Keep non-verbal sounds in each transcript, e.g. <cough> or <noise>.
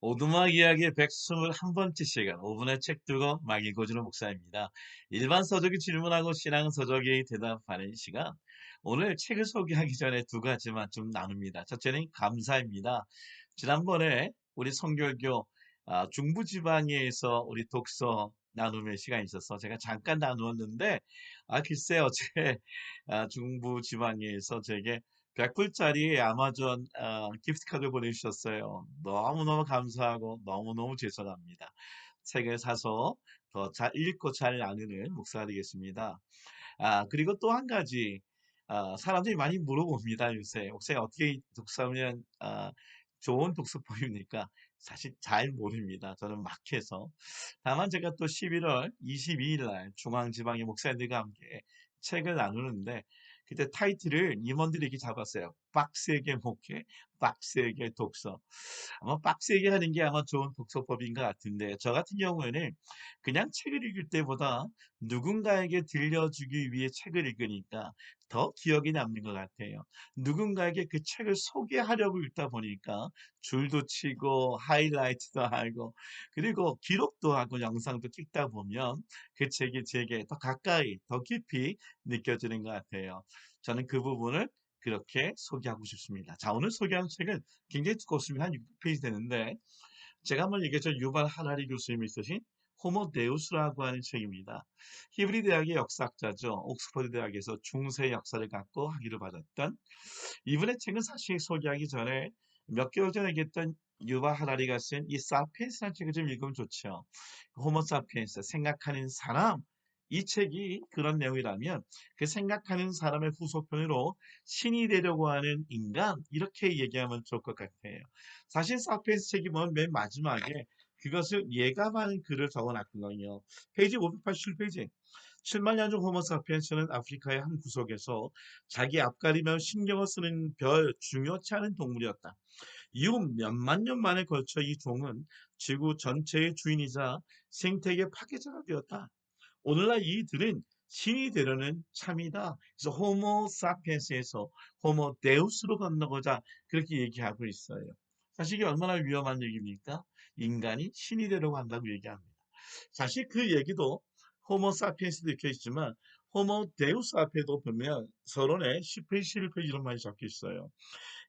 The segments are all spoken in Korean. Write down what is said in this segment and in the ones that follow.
오두막 이야기 121번째 시간 5분의 책 들고 막 읽어주는 목사입니다. 일반 서적이 질문하고 신앙 서적이 대답하는 시간. 오늘 책을 소개하기 전에 두 가지만 좀 나눕니다. 첫째는 감사입니다. 지난번에 우리 성결교 아, 중부지방에서 우리 독서 나눔의 시간이 있어서 제가 잠깐 나누었는데 아 글쎄 어제 <laughs> 아, 중부지방에서 제게 100불짜리 아마존 어, 기프트카드 보내주셨어요. 너무너무 감사하고 너무너무 죄송합니다. 책을 사서 더 잘 읽고 잘 나누는 목사가 되겠습니다. 아, 그리고 또 한 가지, 아, 사람들이 많이 물어봅니다, 요새. 혹시 어떻게 독서하면 아, 좋은 독서법입니까? 사실 잘 모릅니다. 저는 막 해서. 다만 제가 또 11월 22일 날 중앙지방의 목사님들과 함께 책을 나누는데 그때 타이틀을 임원들에게 잡았어요. 빡세게 목회, 빡세게 독서. 아마 빡세게 하는 게 아마 좋은 독서법인 것 같은데 저 같은 경우에는 그냥 책을 읽을 때보다 누군가에게 들려주기 위해 책을 읽으니까 더 기억이 남는 것 같아요. 누군가에게 그 책을 소개하려고 읽다 보니까 줄도 치고 하이라이트도 하고 그리고 기록도 하고 영상도 찍다 보면 그 책이 제게 더 가까이 더 깊이 느껴지는 것 같아요. 저는 그 부분을 그렇게 소개하고 싶습니다. 자, 오늘 소개하는 책은 굉장히 두껍습니다. 한 600페이지 되는데 제가 한번 얘기했죠. 유발 하라리 교수님이 쓰신 호모 데우스라고 하는 책입니다. 히브리 대학의 역사학자죠. 옥스퍼드 대학에서 중세 역사를 갖고 학위를 받았던 이분의 책은 사실 소개하기 전에 몇 개월 전에 얘기했던 유바 하라리가 쓴 이 사피엔스라는 책을 좀 읽으면 좋죠. 호모 사피엔스, 생각하는 사람, 이 책이 그런 내용이라면 그 생각하는 사람의 후속편으로 신이 되려고 하는 인간 이렇게 얘기하면 좋을 것 같아요. 사실 사피엔스 책이 보면 맨 마지막에 그것을 예감하는 글을 적어놨거든요. 페이지 587페이지. 7만 년 전 호모 사피엔스는 아프리카의 한 구석에서 자기 앞가리며 신경을 쓰는 별 중요치 않은 동물이었다. 이후 몇만 년 만에 걸쳐 이 종은 지구 전체의 주인이자 생태계 파괴자가 되었다. 오늘날 이들은 신이 되려는 참이다. 그래서 호모 사피엔스에서 호모 데우스로 건너고자 그렇게 얘기하고 있어요. 사실 이게 얼마나 위험한 얘기입니까? 인간이 신이 되려고 한다고 얘기합니다. 사실 그 얘기도 호모 사피엔스도 읽혀 있지만 호모 데우스 앞에도 보면 서론에 10페이지, 11페이지 이런 말이 적혀 있어요.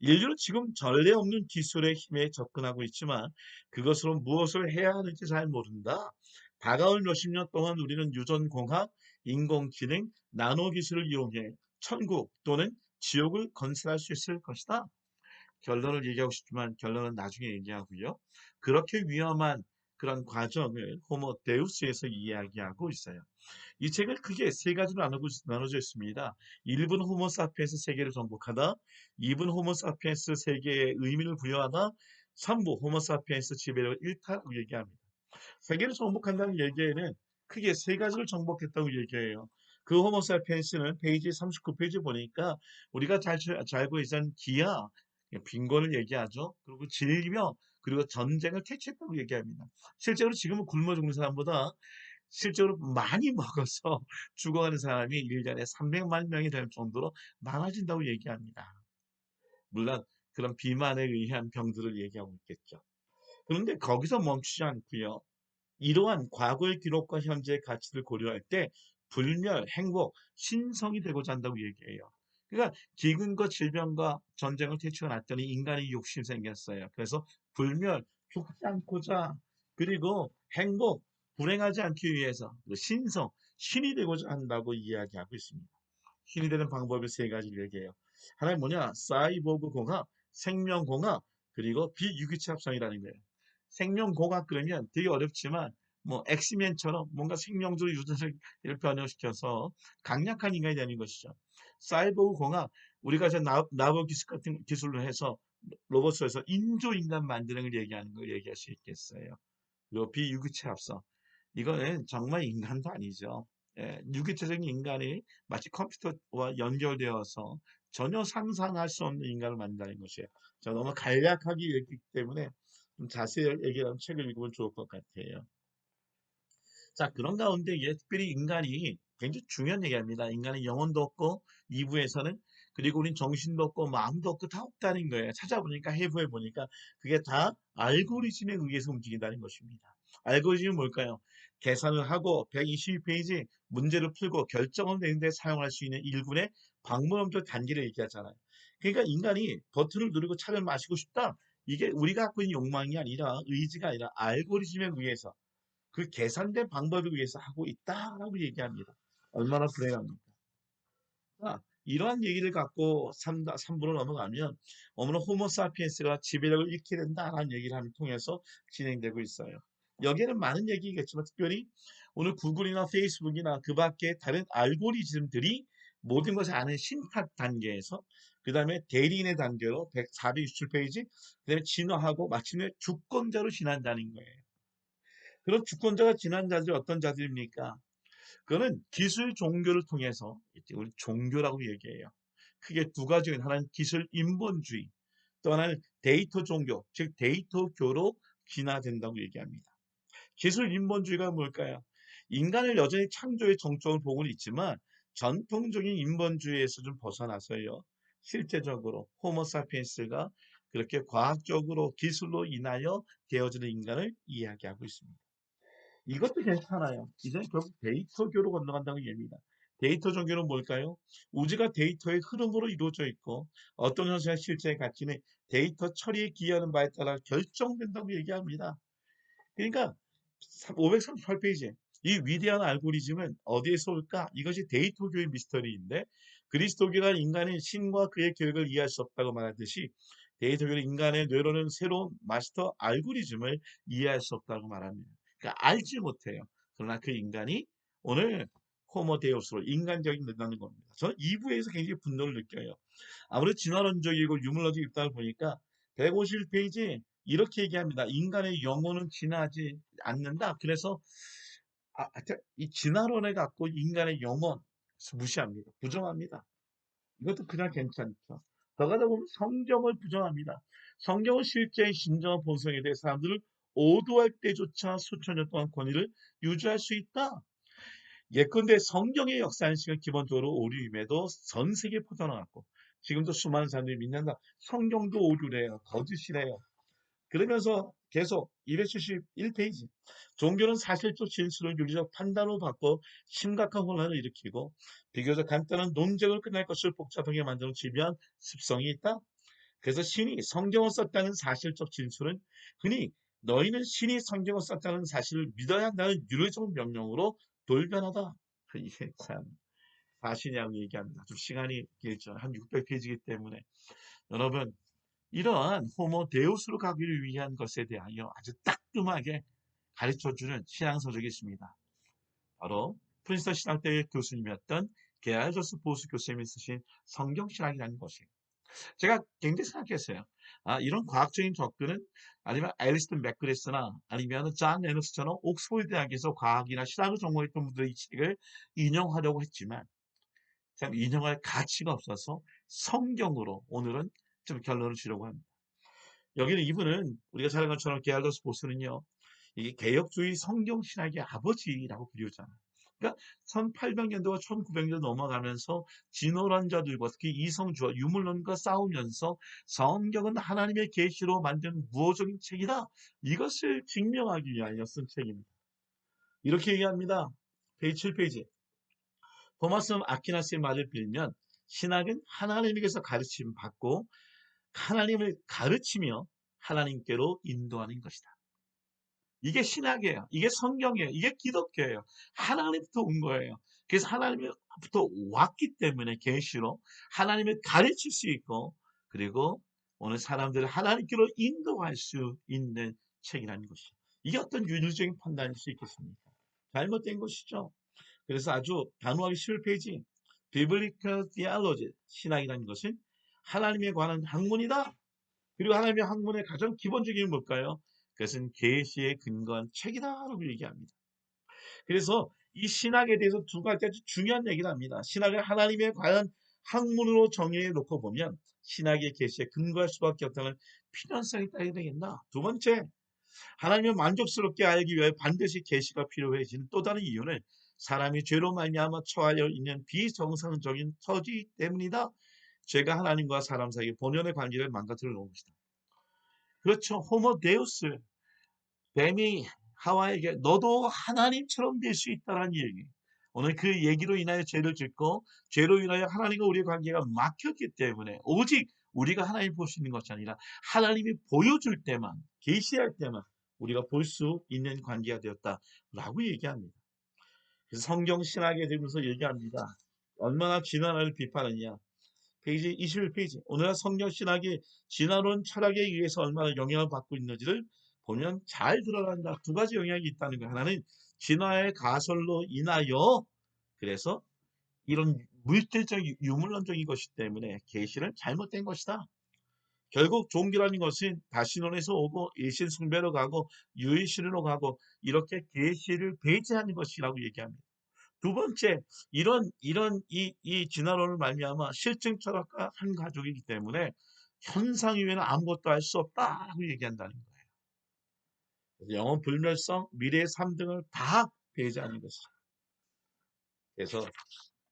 인류는 지금 전례 없는 기술의 힘에 접근하고 있지만 그것으로 무엇을 해야 하는지 잘 모른다. 다가올 몇십 년 동안 우리는 유전공학, 인공지능, 나노기술을 이용해 천국 또는 지옥을 건설할 수 있을 것이다. 결론을 얘기하고 싶지만 결론은 나중에 얘기하고요. 그렇게 위험한 그런 과정을 호모 데우스에서 이야기하고 있어요. 이 책을 크게 세 가지로 나눠져 있습니다. 1분 호모 사피엔스 세계를 정복하다, 2분 호모 사피엔스 세계의 의미를 부여하다, 3부 호모 사피엔스 지배력을 일타라고 얘기합니다. 세계를 정복한다는 얘기에는 크게 세 가지를 정복했다고 얘기해요. 그 호모 사피엔스는 페이지 39페이지 보니까 우리가 잘, 잘 알고 있는 기아, 빈곤을 얘기하죠. 그리고 질병, 그리고 전쟁을 퇴치했다고 얘기합니다. 실제로 지금은 굶어 죽는 사람보다 실제로 많이 먹어서 <laughs> 죽어가는 사람이 1년에 300만 명이 될 정도로 많아진다고 얘기합니다. 물론 그런 비만에 의한 병들을 얘기하고 있겠죠. 그런데 거기서 멈추지 않고요. 이러한 과거의 기록과 현재의 가치를 고려할 때 불멸, 행복, 신성이 되고자 한다고 얘기해요. 그러니까 기근과 질병과 전쟁을 퇴치가 났더니 인간이 욕심이 생겼어요. 그래서 불멸, 죽지 않고자 그리고 행복, 불행하지 않기 위해서 신성, 신이 되고자 한다고 이야기하고 있습니다. 신이 되는 방법을 세 가지를 얘기해요. 하나는 뭐냐? 사이보그 공학, 생명공학, 그리고 비유기체 합성이라는 거예요. 생명공학 그러면 되게 어렵지만 뭐 엑스맨처럼 뭔가 생명적 유전을 변형시켜서 강력한 인간이 되는 것이죠. 사이버 공학 우리가 이제 나버 기술 같은 기술로 해서 로봇에서 인조 인간 만드는 걸 얘기하는 걸 얘기할 수 있겠어요. 그리고 비유기체 합성 이거는 정말 인간도 아니죠. 예, 유기체적인 인간이 마치 컴퓨터와 연결되어서 전혀 상상할 수 없는 인간을 만든다는 것이에요. 저 너무 간략하게 얘기했기 때문에 좀 자세히 얘기하는 책을 읽으면 좋을 것 같아요. 자, 그런 가운데 예, 특별히 인간이 굉장히 중요한 얘기합니다. 인간의 영혼도 없고 2부에서는 그리고 우린 정신도 없고 마음도 없고 다 없다는 거예요. 찾아보니까 해부해 보니까 그게 다 알고리즘에 의해서 움직인다는 것입니다. 알고리즘은 뭘까요? 계산을 하고 122페이지 문제를 풀고 결정을 내는데 사용할 수 있는 일군의 방문음적 단계를 얘기하잖아요. 그러니까 인간이 버튼을 누르고 차를 마시고 싶다. 이게 우리가 갖고 있는 욕망이 아니라 의지가 아니라 알고리즘에 의해서 그 계산된 방법에 의해서 하고 있다라고 얘기합니다. 얼마나 불행합니까? 자, 이러한 얘기를 갖고 3, 3부로 넘어가면 오늘은 호모사피엔스가 지배력을 잃게 된다라는 얘기를 통해서 진행되고 있어요. 여기에는 많은 얘기겠지만 특별히 오늘 구글이나 페이스북이나 그 밖에 다른 알고리즘들이 모든 것을 아는 신탁 단계에서 그 다음에 대리인의 단계로 467페이지 그 다음에 진화하고 마침내 주권자로 지난다는 거예요. 그럼 주권자가 지난 자들이 어떤 자들입니까? 그거는 기술 종교를 통해서 우리 종교라고 얘기해요. 크게 두 가지는 하나는 기술 인본주의, 또 하나는 데이터 종교, 즉 데이터 교로 진화된다고 얘기합니다. 기술 인본주의가 뭘까요? 인간을 여전히 창조의 정점을 보고 있지만 전통적인 인본주의에서 좀 벗어나서요. 실제적으로 호모사피엔스가 그렇게 과학적으로 기술로 인하여 되어지는 인간을 이야기하고 있습니다. 이것도 괜찮아요. 이제 결국 데이터교로 건너간다는 얘기입니다. 데이터 종교는 뭘까요? 우주가 데이터의 흐름으로 이루어져 있고 어떤 현상이 실제에 갇히는 데이터 처리에 기여하는 바에 따라 결정된다고 얘기합니다. 그러니까 538페이지 이 위대한 알고리즘은 어디에서 올까? 이것이 데이터교의 미스터리인데 그리스도교가 인간의 신과 그의 계획을 이해할 수 없다고 말하듯이 데이터교는 인간의 뇌로는 새로운 마스터 알고리즘을 이해할 수 없다고 말합니다. 그러니까 알지 못해요. 그러나 그 인간이 오늘 호모데우스로 인간적인 된다는 겁니다. 저는 2부에서 굉장히 분노를 느껴요. 아무래도 진화론적이고 유물론적 입장을 보니까 151페이지 이렇게 얘기합니다. 인간의 영혼은 진화하지 않는다. 그래서 아, 이 진화론에 갖고 인간의 영혼 무시합니다. 부정합니다. 이것도 그냥 괜찮죠. 더 가다 보면 성경을 부정합니다. 성경은 실제의 신정한 본성에 대해 사람들을 오도할 때조차 수천 년 동안 권위를 유지할 수 있다. 예컨대 성경의 역사 인식은 기본적으로 오류임에도 전 세계에 퍼져나갔고 지금도 수많은 사람들이 믿는다. 성경도 오류래요. 거짓이래요. 그러면서 계속 271페이지 종교는 사실적 진술을 윤리적 판단으로 바꿔 심각한 혼란을 일으키고 비교적 간단한 논쟁을 끝날 것을 복잡하게 만드는 지배한 습성이 있다. 그래서 신이 성경을 썼다는 사실적 진술은 흔히 너희는 신이 성경을 썼다는 사실을 믿어야 한다는 유료적 명령으로 돌변하다. <laughs> 이게 참 사실이라고 얘기합니다. 좀 시간이 길죠. 한 600페이지이기 때문에 여러분 이러한 호모 데우스로 가기를 위한 것에 대하여 아주 따끔하게 가르쳐주는 신앙서적이 있습니다. 바로 프린스턴 신학대의 교수님이었던 게알저스 보스 교수님이 쓰신 성경신학이라는 것이에요. 제가 굉장히 생각했어요. 아, 이런 과학적인 접근은 아니면 앨리스턴 맥그레스나 아니면 존 레너스처럼 옥스퍼드 대학에서 과학이나 신학을 전공했던 분들의 이 책을 인용하려고 했지만 참 인용할 가치가 없어서 성경으로 오늘은 좀 결론을 주려고 합니다. 여기는 이분은 우리가 잘 아는 것처럼 게알더스 보스는요. 이게 개혁주의 성경신학의 아버지라고 불리잖아요. 그러니까 1800년도와 1900년 넘어가면서 진호론자들과 특히 이성주와 유물론과 싸우면서 성경은 하나님의 계시로 만든 무호적인 책이다. 이것을 증명하기 위하여 쓴 책입니다. 이렇게 얘기합니다. 페이지 7페이지. 토마스 아키나스의 말을 빌면 신학은 하나님에게서 가르침 받고 하나님을 가르치며 하나님께로 인도하는 것이다. 이게 신학이에요. 이게 성경이에요. 이게 기독교예요. 하나님부터 온 거예요. 그래서 하나님부터 왔기 때문에 계시로 하나님을 가르칠 수 있고 그리고 오늘 사람들을 하나님께로 인도할 수 있는 책이라는 것이죠. 이게 어떤 윤리적인 판단일 수 있겠습니까? 잘못된 것이죠. 그래서 아주 단호하게 11페이지 비블리컬 디알로지 신학이라는 것은 하나님에 관한 학문이다. 그리고 하나님의 학문의 가장 기본적인 뭘까요? 그것은 계시에 근거한 책이다라고 얘기합니다. 그래서 이 신학에 대해서 두 가지 아주 중요한 얘기를 합니다. 신학을 하나님에 관한 학문으로 정의해 놓고 보면 신학의 계시에 근거할 수밖에 없다는 필연성이 따야 되겠나? 두 번째, 하나님을 만족스럽게 알기 위해 반드시 계시가 필요해지는 또 다른 이유는 사람이 죄로 말미암아 처하여 있는 비정상적인 처지 때문이다. 죄가 하나님과 사람 사이의 본연의 관계를 망가뜨려 놓은 것이다. 그렇죠. 호모 데우스. 뱀이 하와에게 너도 하나님처럼 될 수 있다라는 얘기. 오늘 그 얘기로 인하여 죄를 짓고 죄로 인하여 하나님과 우리의 관계가 막혔기 때문에 오직 우리가 하나님 볼 수 있는 것이 아니라 하나님이 보여줄 때만 계시할 때만 우리가 볼 수 있는 관계가 되었다라고 얘기합니다. 그래서 성경 신학에 대해서 얘기합니다. 얼마나 진화를 비판하느냐. 페이지 21페이지. 오늘날 성경 신학이 진화론 철학에 의해서 얼마나 영향을 받고 있는지를 보면 잘 드러난다. 두 가지 영향이 있다는 거예요. 하나는 진화의 가설로 인하여 그래서 이런 물질적 유물론적인 것이기 때문에 계시는 잘못된 것이다. 결국 종교라는 것은 다신론에서 오고 일신 숭배로 가고 유일신으로 가고 이렇게 계시를 배제하는 것이라고 얘기합니다. 두 번째, 이런 이런 이, 이 진화론을 말미암아 실증 철학과 한 가족이기 때문에 현상 이외에는 아무것도 할 수 없다라고 얘기한다는 거예요. 영원 불멸성, 미래의 3등을 다 배제하는 것이죠. 그래서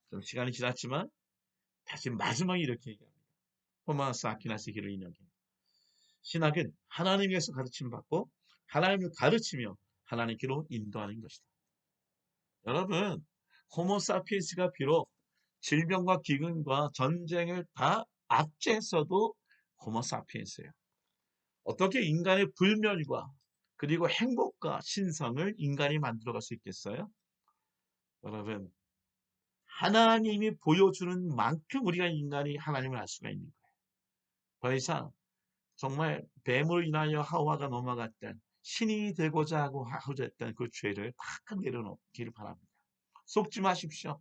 좀 시간이 지났지만 다시 마지막에 이렇게 얘기합니다. 토마스 아퀴나스 길을 인용해. 신학은 하나님에서 가르침 받고 하나님을 가르치며 하나님께로 인도하는 것이다. 여러분, 호모사피엔스가 비록 질병과 기근과 전쟁을 다 압제했어도 호모사피엔스예요. 어떻게 인간의 불멸과 그리고 행복과 신성을 인간이 만들어갈 수 있겠어요? 여러분, 하나님이 보여주는 만큼 우리가 인간이 하나님을 알 수가 있는 거예요. 더 이상 정말 뱀으로 인하여 하와가 넘어갔던 신이 되고자 하고 하고자 했던 그 죄를 다 내려놓기를 바랍니다. 속지 마십시오.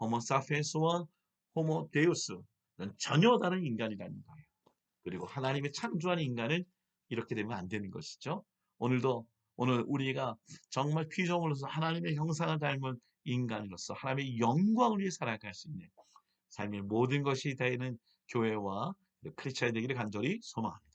호모 사피엔스와 호모 데우스는 전혀 다른 인간이라는 거예요. 그리고 하나님의 창조한 인간은 이렇게 되면 안 되는 것이죠. 오늘도 오늘 우리가 정말 피조물로서 하나님의 형상을 닮은 인간으로서 하나님의 영광을 위해 살아갈 수 있는 삶의 모든 것이 되는 교회와 크리스찬이 되기를 간절히 소망합니다.